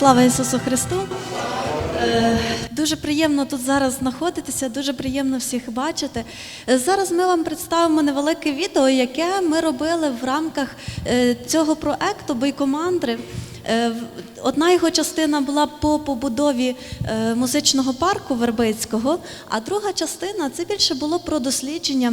Слава Ісусу Христу! Е, Дуже приємно тут зараз знаходитися, дуже приємно всіх бачити. Е, Зараз ми вам представимо невелике відео, яке ми робили в рамках е, цього проекту Бойкомандри. Одна його частина була по побудові музичного парку Вербицького, а друга частина це більше було про дослідження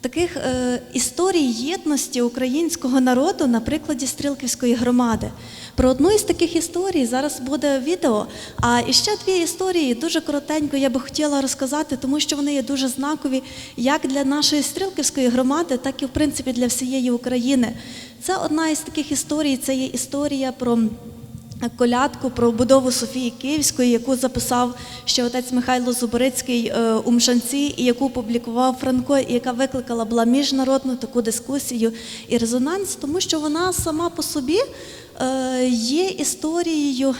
таких е, історій єдності українського народу на прикладі Стрілківської громади. Про одну із таких історій зараз буде відео. А іще дві історії дуже коротенько я би хотіла розказати, тому що вони є дуже знакові як для нашої стрілківської громади, так і в принципі для всієї України. Це одна із таких історій. Це є історія про колядку про будову Софії Київської, яку записав ще отець Михайло Зуборицький е, у Мшанці, і яку публікував Франко, і яка викликала була міжнародну таку дискусію і резонанс, тому що вона сама по собі е, є історією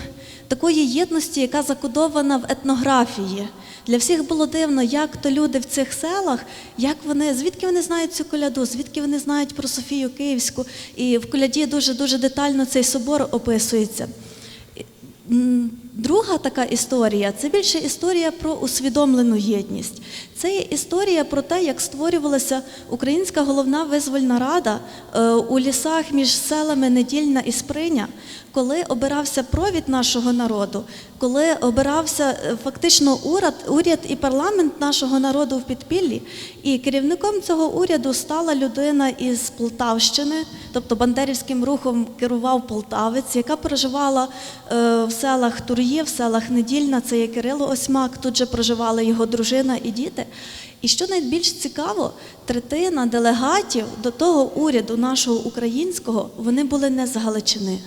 такої єдності, яка закодована в етнографії. Для всіх було дивно, як то люди в цих селах, як вони, звідки вони знають цю коляду, звідки вони знають про Софію Київську. І в коляді дуже дуже детально цей собор описується. mm, Друга така історія це більше історія про усвідомлену єдність. Це є історія про те, як створювалася Українська головна визвольна рада е, у лісах між селами Недільна і Сприня, коли обирався провід нашого народу, коли обирався е, фактично уряд, уряд і парламент нашого народу в підпіллі. І керівником цього уряду стала людина із Полтавщини, тобто бандерівським рухом керував полтавець, яка проживала е, в селах Тур'є, в селах Недільна, це є Кирило Осьмак, тут же проживала його дружина і діти. І що найбільш цікаво, третина делегатів до того уряду нашого українського вони були не з Галичини.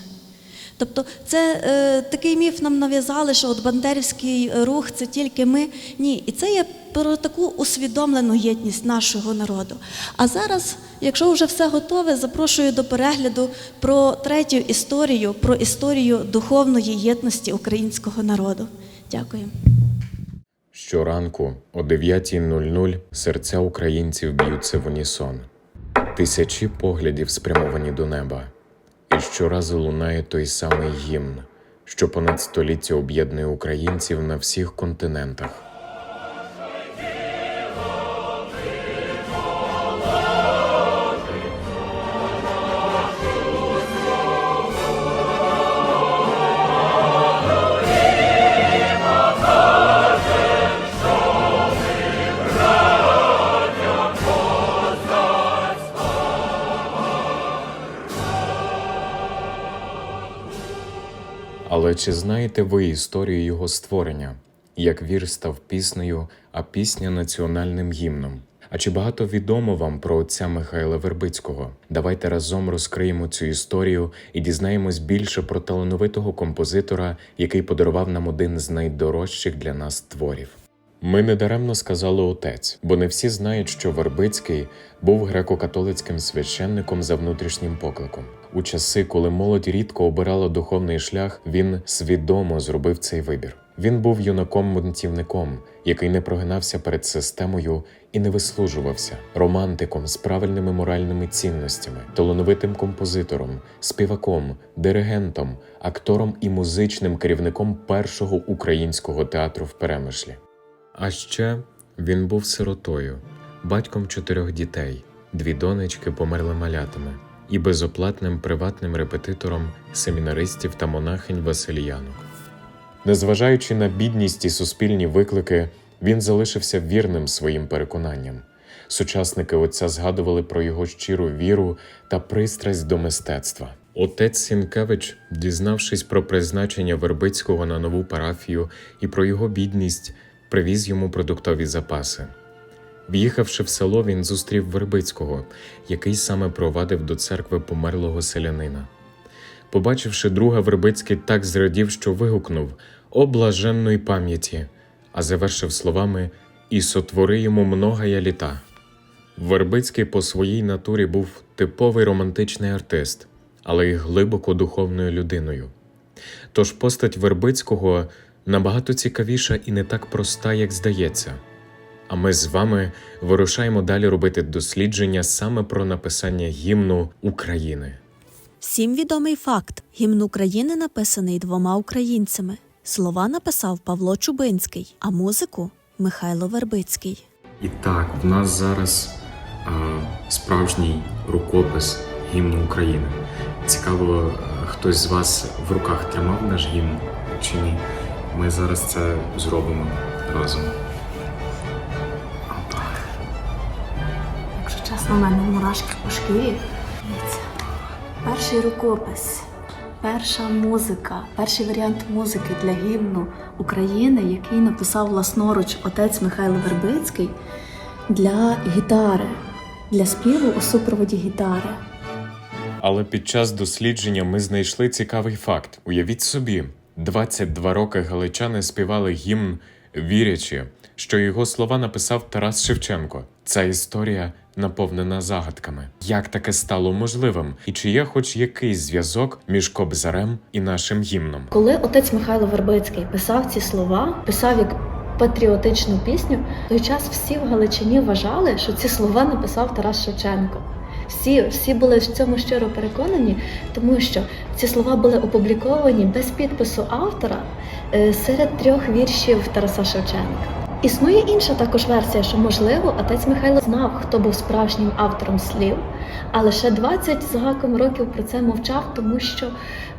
Тобто це е, такий міф нам нав'язали, що от бандерівський рух це тільки ми. Ні, і це є про таку усвідомлену єдність нашого народу. А зараз, якщо вже все готове, запрошую до перегляду про третю історію, про історію духовної єдності українського народу. Дякую. Щоранку о 9.00 серця українців б'ються в унісон. Тисячі поглядів спрямовані до неба. І щоразу лунає той самий гімн, що понад століття об'єднує українців на всіх континентах. Але чи знаєте ви історію його створення, як вір став піснею, а пісня національним гімном? А чи багато відомо вам про отця Михайла Вербицького? Давайте разом розкриємо цю історію і дізнаємось більше про талановитого композитора, який подарував нам один з найдорожчих для нас творів. Ми недаремно сказали отець, бо не всі знають, що Вербицький був греко-католицьким священником за внутрішнім покликом. У часи, коли молодь рідко обирала духовний шлях, він свідомо зробив цей вибір. Він був юнаком-бунтівником, який не прогинався перед системою і не вислужувався, романтиком з правильними моральними цінностями, талановитим композитором, співаком, диригентом, актором і музичним керівником першого українського театру в Перемишлі. А ще він був сиротою, батьком чотирьох дітей, дві донечки померли малятами і безоплатним приватним репетитором семінаристів та монахинь Василіянок. Незважаючи на бідність і суспільні виклики, він залишився вірним своїм переконанням. Сучасники отця згадували про його щиру віру та пристрасть до мистецтва. Отець Сінкевич, дізнавшись про призначення Вербицького на нову парафію і про його бідність, привіз йому продуктові запаси. В'їхавши в село, він зустрів Вербицького, який саме провадив до церкви померлого селянина. Побачивши друга, Вербицький так зрадів, що вигукнув О блаженної пам'яті, а завершив словами І сотвори йому многая літа. Вербицький по своїй натурі був типовий романтичний артист, але й глибоко духовною людиною. Тож постать Вербицького набагато цікавіша і не так проста, як здається. А ми з вами вирушаємо далі робити дослідження саме про написання гімну України. Всім відомий факт: гімн України написаний двома українцями. Слова написав Павло Чубинський, а музику Михайло Вербицький. І так, в нас зараз а, справжній рукопис гімну України. Цікаво, хтось з вас в руках тримав наш гімн чи ні? Ми зараз це зробимо разом. Якщо чесно, у мене мурашки по шкірі. Дивіться. Перший рукопис, перша музика, перший варіант музики для гімну України, який написав власноруч отець Михайло Вербицький для гітари, для співу у супроводі гітари. Але під час дослідження ми знайшли цікавий факт. Уявіть собі, 22 роки галичани співали гімн, вірячи, що його слова написав Тарас Шевченко. Ця історія наповнена загадками. Як таке стало можливим? І чи є хоч якийсь зв'язок між Кобзарем і нашим гімном? Коли отець Михайло Вербицький писав ці слова, писав як патріотичну пісню, той час всі в Галичині вважали, що ці слова написав Тарас Шевченко. Всі, всі були в цьому щиро переконані, тому що ці слова були опубліковані без підпису автора е, серед трьох віршів Тараса Шевченка. Існує інша також версія, що можливо отець Михайло знав, хто був справжнім автором слів, але ще 20 з гаком років про це мовчав, тому що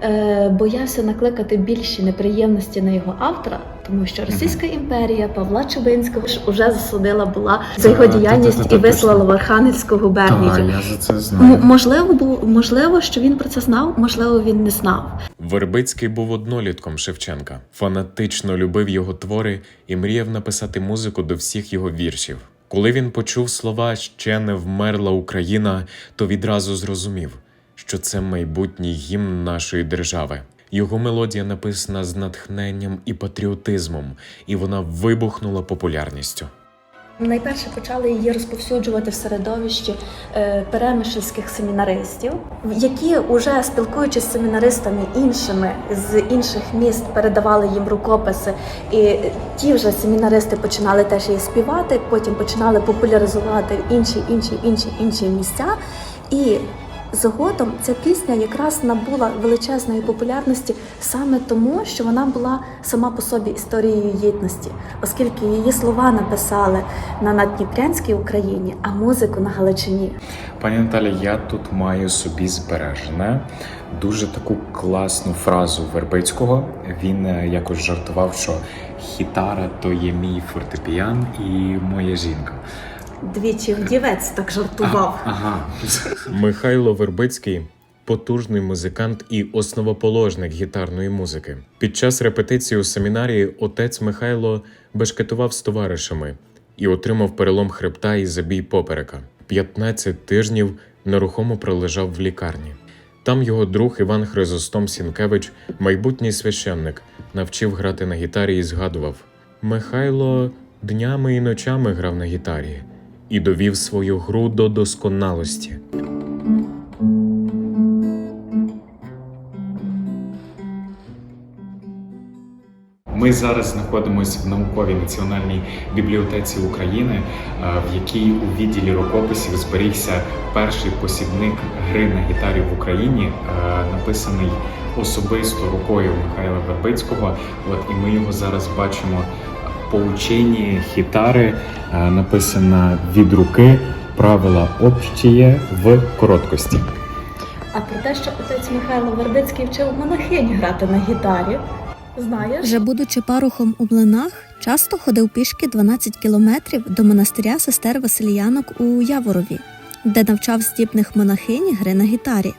е, боявся накликати більші неприємності на його автора, тому що Російська імперія Павла Чубинського ж уже засудила була за його діяльність і вислала в Архангельську губернію. я за це М- можливо, бу- можливо, що він про це знав, можливо, він не знав. Вербицький був однолітком Шевченка, фанатично любив його твори і мріяв написати музику до всіх його віршів. Коли він почув слова Ще не вмерла Україна, то відразу зрозумів, що це майбутній гімн нашої держави. Його мелодія написана з натхненням і патріотизмом, і вона вибухнула популярністю. Найперше почали її розповсюджувати в середовищі е, перемишльських семінаристів, які уже спілкуючись з семінаристами іншими з інших міст, передавали їм рукописи. І ті вже семінаристи починали теж її співати, потім починали популяризувати інші, інші, інші, інші місця. І Згодом ця пісня якраз набула величезної популярності саме тому, що вона була сама по собі історією єдності, оскільки її слова написали на Надніпрянській Україні, а музику на Галичині. Пані Наталі, я тут маю собі збережене дуже таку класну фразу Вербицького. Він е, якось жартував, що хітара то є мій фортепіан і моя жінка. Двічі вдівець так жартував. Ага. Михайло Вербицький потужний музикант і основоположник гітарної музики. Під час репетиції у семінарії отець Михайло бешкетував з товаришами і отримав перелом хребта і забій поперека. 15 тижнів нерухомо пролежав в лікарні. Там його друг Іван Хризостом Сінкевич, майбутній священник, навчив грати на гітарі і згадував: Михайло днями і ночами грав на гітарі і довів свою гру до досконалості. Ми зараз знаходимося в науковій національній бібліотеці України, е, в якій у відділі рукописів зберігся перший посібник гри на гітарі в Україні, е, написаний особисто рукою Михайла Вербицького. От і ми його зараз бачимо по ученні гітари, е, написана від руки правила общіє в короткості. А про те, що отець Михайло Вербицький вчив монахинь грати на гітарі, знаєш? Вже будучи парухом у млинах, часто ходив пішки 12 кілометрів до монастиря сестер Васильянок у Яворові, де навчав здібних монахинь гри на гітарі.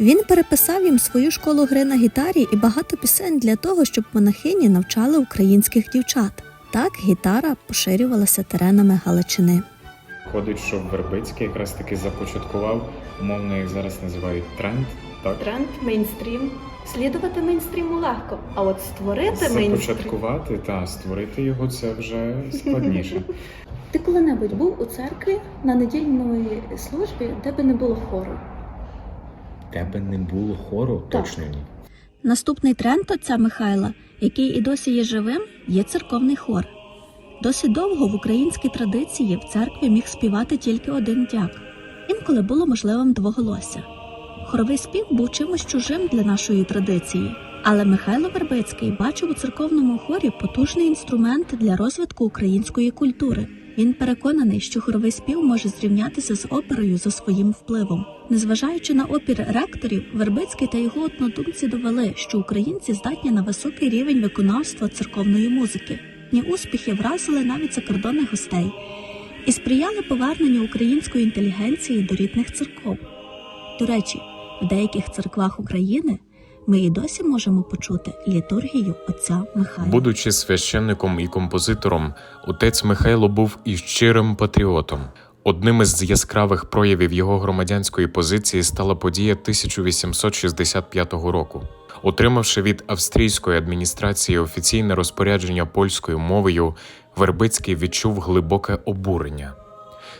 Він переписав їм свою школу гри на гітарі і багато пісень для того, щоб монахині навчали українських дівчат. Так гітара поширювалася теренами Галичини. Виходить, що Вербицький якраз таки започаткував, умовно, як зараз називають тренд. Так Тренд, мейнстрім. Слідувати мейнстріму легко, а от створити мейнстрім. започаткувати та створити його це вже складніше. Ти коли-небудь був у церкві на недільної службі, де би не було хору? Тебе не було хору? Так. Точно ні. Наступний тренд отця Михайла, який і досі є живим, є церковний хор. Досить довго в українській традиції в церкві міг співати тільки один дяк. Інколи було можливим двоголосся. Хоровий спів був чимось чужим для нашої традиції, але Михайло Вербицький бачив у церковному хорі потужний інструмент для розвитку української культури. Він переконаний, що хоровий спів може зрівнятися з оперою за своїм впливом. Незважаючи на опір ректорів, Вербицький та його однодумці довели, що українці здатні на високий рівень виконавства церковної музики. Ні успіхи вразили навіть закордонних гостей і сприяли поверненню української інтелігенції до рідних церков. До речі, в деяких церквах України ми і досі можемо почути літургію отця Михайла. Будучи священником і композитором, отець Михайло був і щирим патріотом. Одним із яскравих проявів його громадянської позиції стала подія 1865 року. Отримавши від австрійської адміністрації офіційне розпорядження польською мовою, Вербицький відчув глибоке обурення.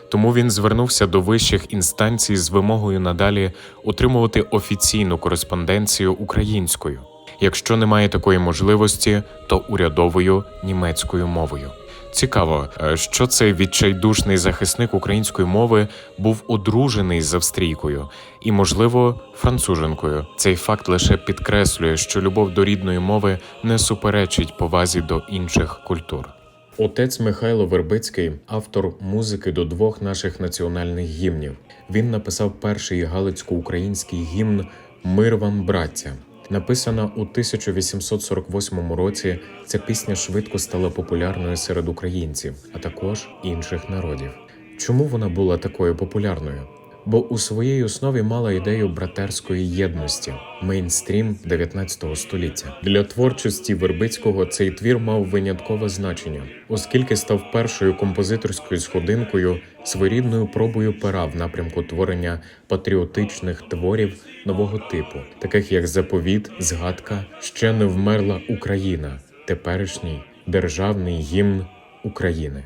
Тому він звернувся до вищих інстанцій з вимогою надалі отримувати офіційну кореспонденцію українською. Якщо немає такої можливості, то урядовою німецькою мовою. Цікаво, е, що цей відчайдушний захисник української мови був одружений з австрійкою і, можливо, француженкою. Цей факт лише підкреслює, що любов до рідної мови не суперечить повазі до інших культур. Отець Михайло Вербицький автор музики до двох наших національних гімнів. Він написав перший галицько-український гімн Мир вам, браття. Написана у 1848 році, ця пісня швидко стала популярною серед українців, а також інших народів. Чому вона була такою популярною? Бо у своїй основі мала ідею братерської єдності, мейнстрім 19 століття. Для творчості Вербицького цей твір мав виняткове значення, оскільки став першою композиторською сходинкою, своєрідною пробою пера в напрямку творення патріотичних творів нового типу, таких як заповіт, згадка, ще не вмерла Україна, теперішній державний гімн України.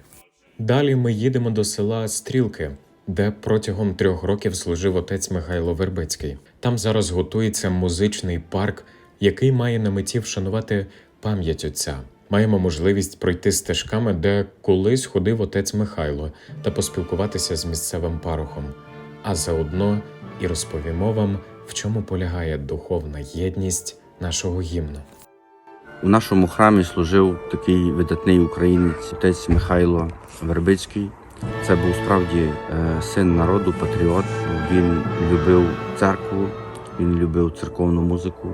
Далі ми їдемо до села Стрілки, де протягом трьох років служив отець Михайло Вербицький. Там зараз готується музичний парк, який має на меті вшанувати пам'ять отця. Маємо можливість пройти стежками, де колись ходив отець Михайло, та поспілкуватися з місцевим парохом. А заодно і розповімо вам, в чому полягає духовна єдність нашого гімну. У нашому храмі служив такий видатний українець, отець Михайло Вербицький. Це був справді е, син народу, патріот. Він любив церкву, він любив церковну музику.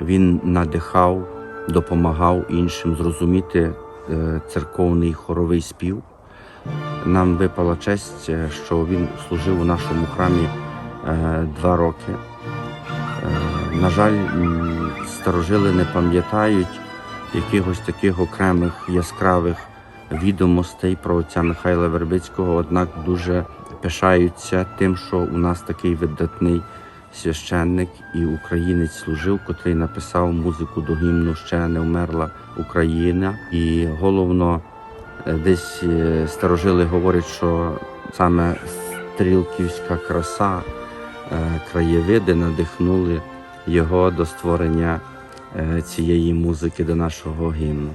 Він надихав, допомагав іншим зрозуміти е, церковний хоровий спів. Нам випала честь, е, що він служив у нашому храмі два роки. На жаль, старожили не пам'ятають якихось таких окремих яскравих відомостей про отця Михайла Вербицького, однак дуже пишаються тим, що у нас такий видатний священник і українець служив, котрий написав музику до гімну Ще не вмерла Україна. І головно, е, десь е, старожили говорять, що саме стрілківська краса, е, краєвиди надихнули його до створення цієї музики до нашого гімну.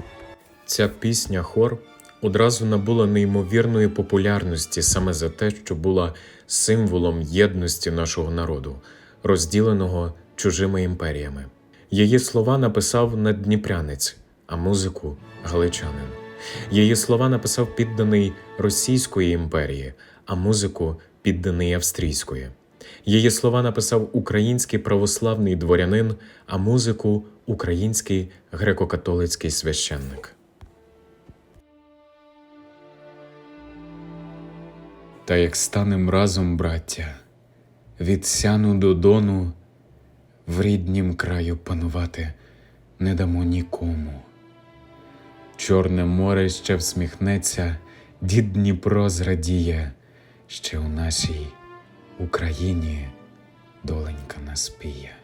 Ця пісня хор одразу набула неймовірної популярності саме за те, що була символом єдності нашого народу, розділеного чужими імперіями. Її слова написав наддніпрянець, а музику галичанин. Її слова написав підданий Російської імперії, а музику підданий австрійської. Її слова написав український православний дворянин, а музику український греко-католицький священник. Та як станем разом, браття, від сяну до дону, в ріднім краю панувати не дамо нікому. Чорне море ще всміхнеться, дід Дніпро зрадіє, ще у нашій Україні доленька наспіє.